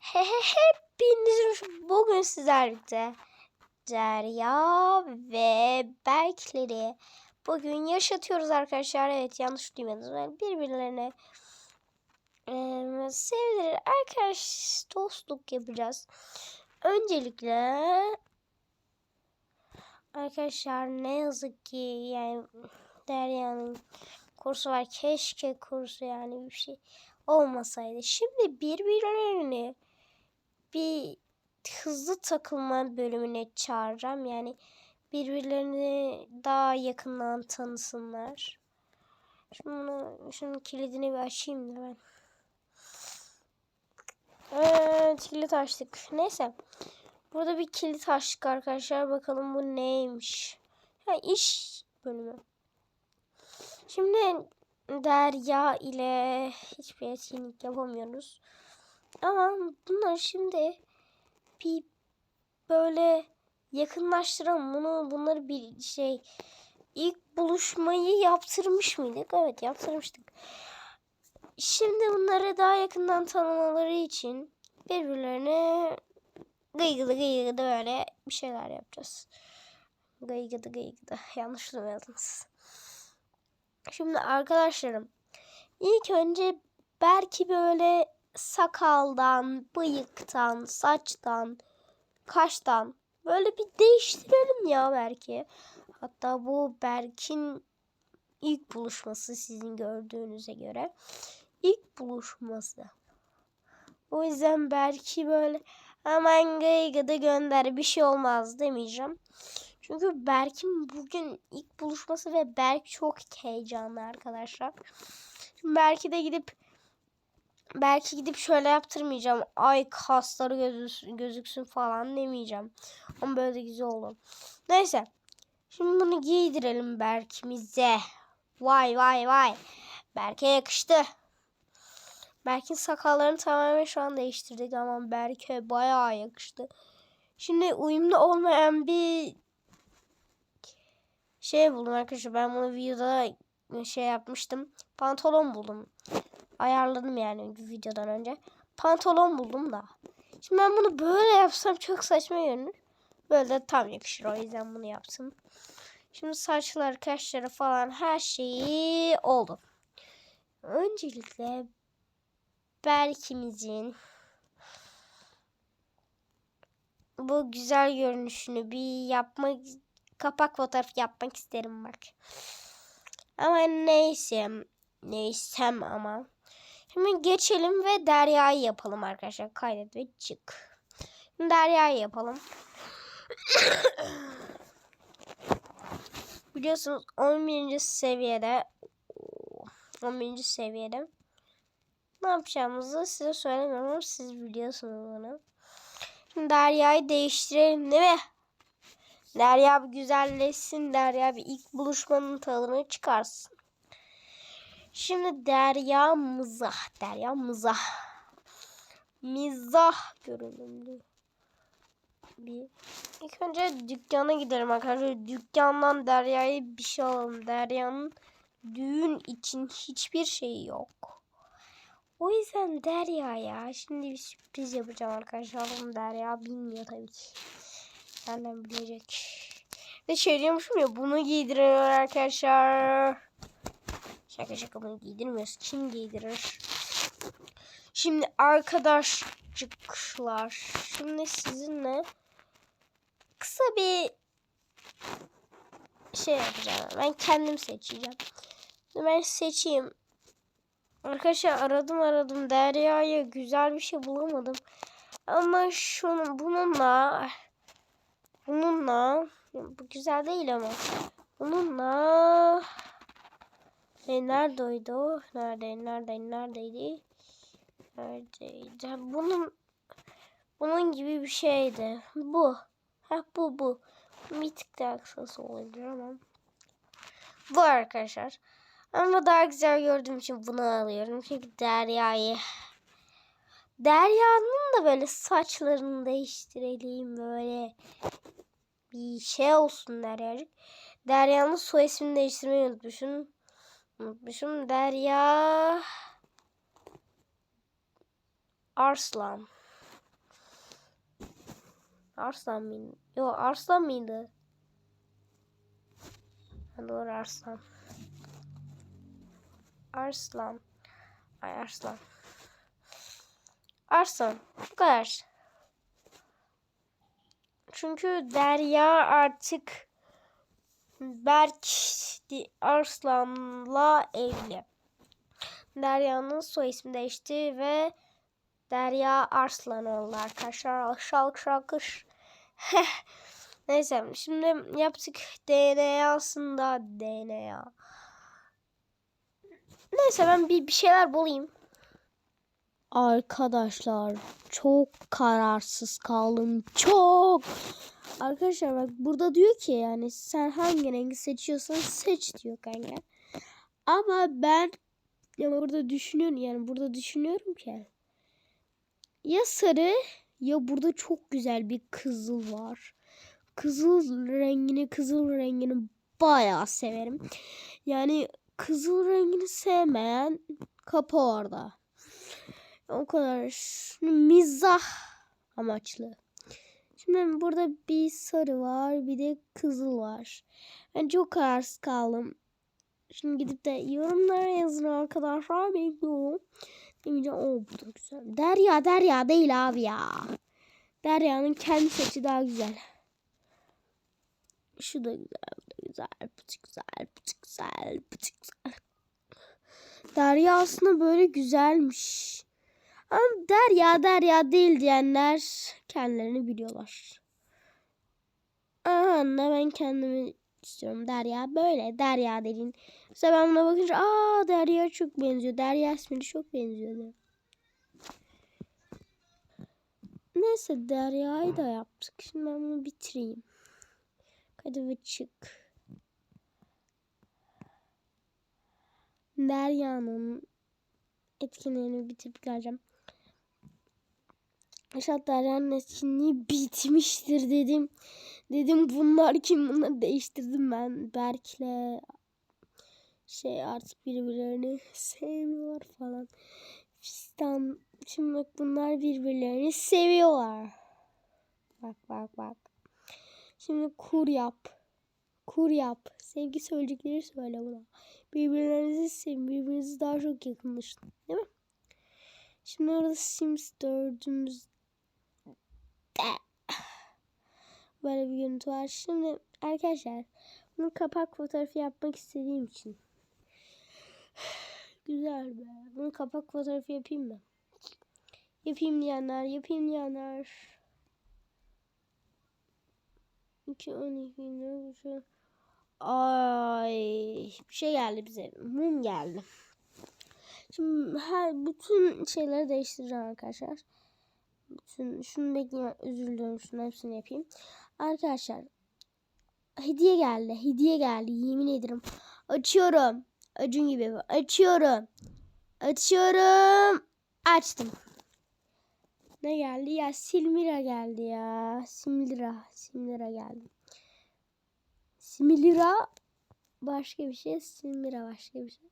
He he hepiniz bugün sizlerle Derya ve Berkleri bugün yaşatıyoruz arkadaşlar. Evet yanlış duymadınız. Yani birbirlerine eee sevdirir arkadaş dostluk yapacağız. Öncelikle arkadaşlar ne yazık ki yani Derya'nın kursu var. Keşke kursu yani bir şey olmasaydı. Şimdi birbirlerini bir hızlı takılma bölümüne çağıracağım. Yani birbirlerini daha yakından tanısınlar. Şimdi bunu, şunun kilidini bir açayım da ben. Evet kilit açtık. Neyse. Burada bir kilit açtık arkadaşlar. Bakalım bu neymiş. Ha iş bölümü. Şimdi Derya ile hiçbir etkinlik yapamıyoruz. Ama bunlar şimdi bir böyle yakınlaştıralım. Bunu bunları bir şey ilk buluşmayı yaptırmış mıydık? Evet yaptırmıştık. Şimdi bunları daha yakından tanımaları için birbirlerine gıygıdı gıygıdı böyle bir şeyler yapacağız. Gıygıdı gıygıdı. Yanlış duymadınız. Şimdi arkadaşlarım ilk önce belki böyle sakaldan, bıyıktan, saçtan, kaştan böyle bir değiştirelim ya belki. Hatta bu Berk'in ilk buluşması sizin gördüğünüze göre. ilk buluşması. O yüzden belki böyle hemen gıygıda gönder bir şey olmaz demeyeceğim. Çünkü Berk'in bugün ilk buluşması ve Berk çok heyecanlı arkadaşlar. Şimdi Berk'i de gidip belki gidip şöyle yaptırmayacağım. Ay kasları gözüksün, gözüksün falan demeyeceğim. Ama böyle de güzel olur. Neyse. Şimdi bunu giydirelim Berk'imize. Vay vay vay. Berk'e yakıştı. Berk'in sakallarını tamamen şu an değiştirdik ama Berk'e bayağı yakıştı. Şimdi uyumlu olmayan bir şey buldum arkadaşlar. Ben bunu videoda şey yapmıştım. Pantolon buldum. Ayarladım yani videodan önce. Pantolon buldum da. Şimdi ben bunu böyle yapsam çok saçma görünür. Böyle de tam yakışır. O yüzden bunu yaptım. Şimdi saçlar, kaşları falan her şeyi oldu. Öncelikle Berk'imizin bu güzel görünüşünü bir yapmak kapak fotoğrafı yapmak isterim bak. Ama neyse. Neysem ama. Şimdi geçelim ve Derya'yı yapalım arkadaşlar. Kaydet ve çık. Şimdi Derya'yı yapalım. Biliyorsunuz 11. seviyede 11. seviyede ne yapacağımızı size söylemiyorum ama siz biliyorsunuz bunu. Şimdi Derya'yı değiştirelim değil mi? Derya bir güzelleşsin. Derya bir ilk buluşmanın tadını çıkarsın. Şimdi Derya mızah. Derya mızah. Mizah görünümlü. Bir. İlk önce dükkana gidelim arkadaşlar. Dükkandan Derya'ya bir şey alalım. Derya'nın düğün için hiçbir şey yok. O yüzden Derya'ya şimdi bir sürpriz yapacağım arkadaşlar. Ama Derya bilmiyor tabii ki. Nereden bilecek? Ve şey diyormuşum ya bunu giydiriyor arkadaşlar. Şaka şaka bunu giydirmiyoruz. Kim giydirir? Şimdi arkadaşcıklar. Şimdi sizinle kısa bir şey yapacağım. Ben kendim seçeceğim. Ben seçeyim. Arkadaşlar aradım aradım. Derya'ya güzel bir şey bulamadım. Ama şunu bununla bununla bu güzel değil ama bununla e, neredeydi o? Nerede? Nerede? Neredeydi? Neredeydi? Bunun bunun gibi bir şeydi. Bu. Ha bu bu. Bir tık daha kısası olabilir ama. Bu arkadaşlar. Ama daha güzel gördüğüm için bunu alıyorum. Çünkü Derya'yı Derya'nın da böyle saçlarını değiştirelim böyle bir şey olsun Derya'cık. Derya'nın soy ismini değiştirmeyi unutmuşum. Unutmuşum. Derya Arslan. Arslan mıydı? Yok Arslan mıydı? Ha, doğru Arslan. Arslan. Ay Arslan. Arslan. Bu kadar. Çünkü Derya artık Berk Arslan'la evli. Derya'nın soy ismi değişti ve Derya Arslan oldu arkadaşlar. Şalk şalkış. Neyse şimdi yaptık DNA'sında DNA. Neyse ben bir, bir şeyler bulayım. Arkadaşlar çok kararsız kaldım. Çok. Arkadaşlar bak burada diyor ki yani sen hangi rengi seçiyorsan seç diyor kanka. Ama ben ya burada düşünüyorum yani burada düşünüyorum ki ya sarı ya burada çok güzel bir kızıl var. Kızıl rengini kızıl rengini bayağı severim. Yani kızıl rengini sevmeyen kapı orada. O kadar mizah amaçlı. Şimdi burada bir sarı var bir de kızıl var. Ben çok kararsız kaldım. Şimdi gidip de yorumlara yazın arkadaşlar bekliyorum. Demeyeceğim o bu da güzel. Derya Derya değil abi ya. Derya'nın kendi saçı daha güzel. Şu da güzel, bu da güzel, bu da güzel, bu da güzel, bu da güzel. Derya aslında böyle güzelmiş. Ama Derya Derya değil diyenler kendilerini biliyorlar. Aha ben kendimi istiyorum. Derya böyle. Derya dediğin. Mesela ben buna bakınca aa Derya çok benziyor. Derya ismini çok benziyordu. Neyse Derya'yı da yaptık. Şimdi ben bunu bitireyim. Hadi ve çık. Derya'nın etkinliğini bitirip geleceğim. Derya'nın etkinliği bitmiştir dedim. Dedim bunlar kim bunları değiştirdim ben. Berk'le şey artık birbirlerini sevmiyorlar falan. Fistan şimdi bak bunlar birbirlerini seviyorlar. Bak bak bak. Şimdi kur yap. Kur yap. Sevgi söyleyecekleri söyle buna. Birbirlerinizi sevin. Birbirinizi daha çok yakınlaşın. Değil mi? Şimdi orada Sims 4'ümüzde böyle bir görüntü var. Şimdi arkadaşlar bunu kapak fotoğrafı yapmak istediğim için güzel be. Bunu kapak fotoğrafı yapayım mı? Yapayım diyenler, yapayım diyenler. 2 12 ne şu Ay bir şey geldi bize. Mum geldi. Şimdi her bütün şeyleri değiştireceğim arkadaşlar. Bütün şunu. Özür diliyorum. Şunu hepsini yapayım. Arkadaşlar hediye geldi. Hediye geldi. Yemin ederim. Açıyorum. Acun gibi. Açıyorum. Açıyorum. Açtım. Ne geldi? Ya Silmira geldi ya. Simlira. Simlira geldi. Simlira başka bir şey. Simlira başka bir şey.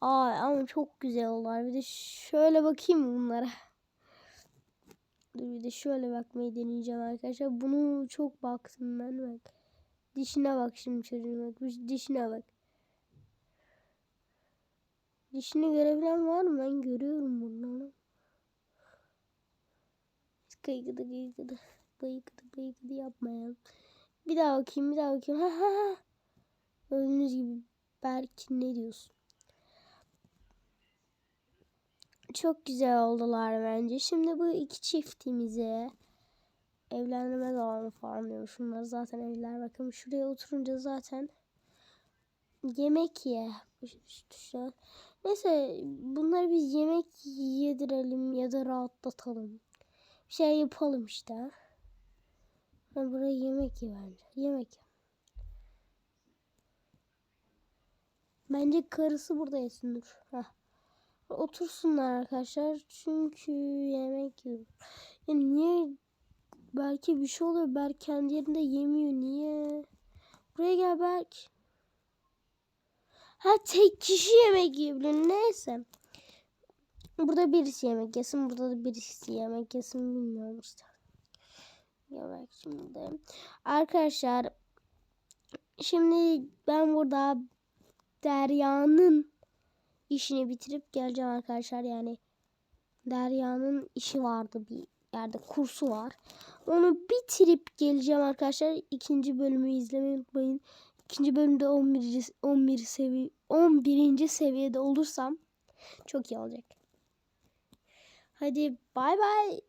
Aa ama çok güzel oldular. Bir de şöyle bakayım bunlara. Dur bir de şöyle bakmayı deneyeceğim arkadaşlar. Bunu çok baktım ben bak. Dişine bak şimdi çocuğun bak. Dişine bak. Dişini görebilen var mı? Ben görüyorum bunları. Kıygıdı kıygıdı. Kıygıdı kıygıdı yapmayalım. Bir daha bakayım bir daha bakayım. Ha ha ha. Gördüğünüz gibi belki ne diyorsun? Çok güzel oldular bence. Şimdi bu iki çiftimize evlenme zamanı falan diyor. Şunlar zaten evliler. Bakın şuraya oturunca zaten yemek ye. Neyse bunları biz yemek yedirelim ya da rahatlatalım. Bir şey yapalım işte. Ben buraya yemek ye bence. Yemek ye. Bence karısı burada yesin dur. Heh. Otursunlar arkadaşlar. Çünkü yemek yiyor. Yani niye belki bir şey oluyor. Berk kendi yerinde yemiyor. Niye? Buraya gel Berk. Ha tek kişi yemek yiyebilir. Neyse. Burada birisi yemek yesin. Burada da birisi yemek yesin. Bilmiyorum işte. Bak şimdi. Arkadaşlar şimdi ben burada Derya'nın işini bitirip geleceğim arkadaşlar. Yani Derya'nın işi vardı bir yerde kursu var. Onu bitirip geleceğim arkadaşlar. İkinci bölümü izlemeyi unutmayın. İkinci bölümde 11. 11 seviye 11. seviyede olursam çok iyi olacak. Hadi bay bay.